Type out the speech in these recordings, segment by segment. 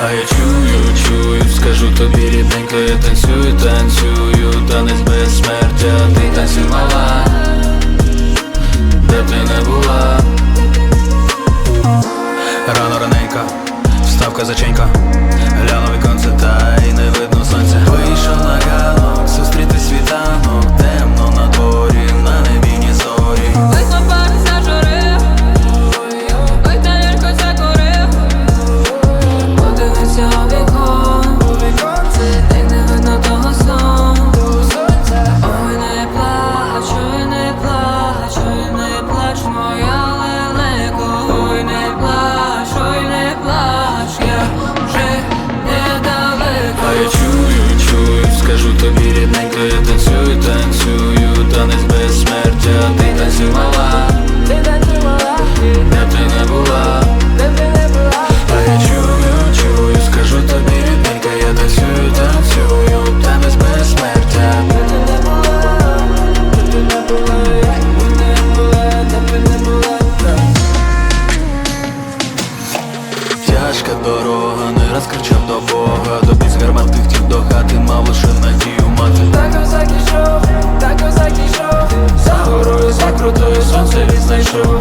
А я чую, чую, скажу тобі рідненько, я танцюю, танцюю, танець безсмертя, ти танцювала, де б ти не була. Рано раненька, вставка заченька, глянув віконце, та й не видно. важка дорога, не раз кричав до Бога, до після гармат тих до хати мав лише надію мати. Та козак ішов, та козак ішов, за горою, за крутою, сонце відзнайшов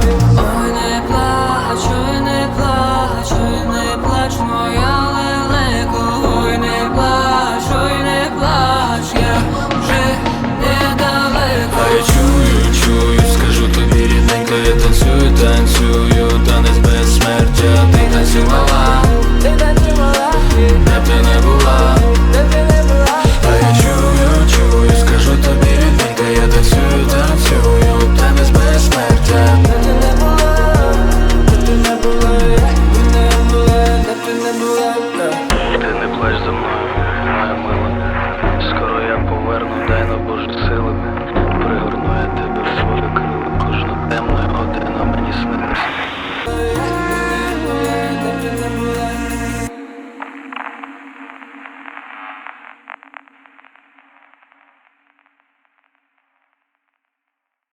плач за мною, моя мила. Скоро я поверну, дай на Боже сили Пригорну я тебе в свою крила Кожна темна година мені снилася.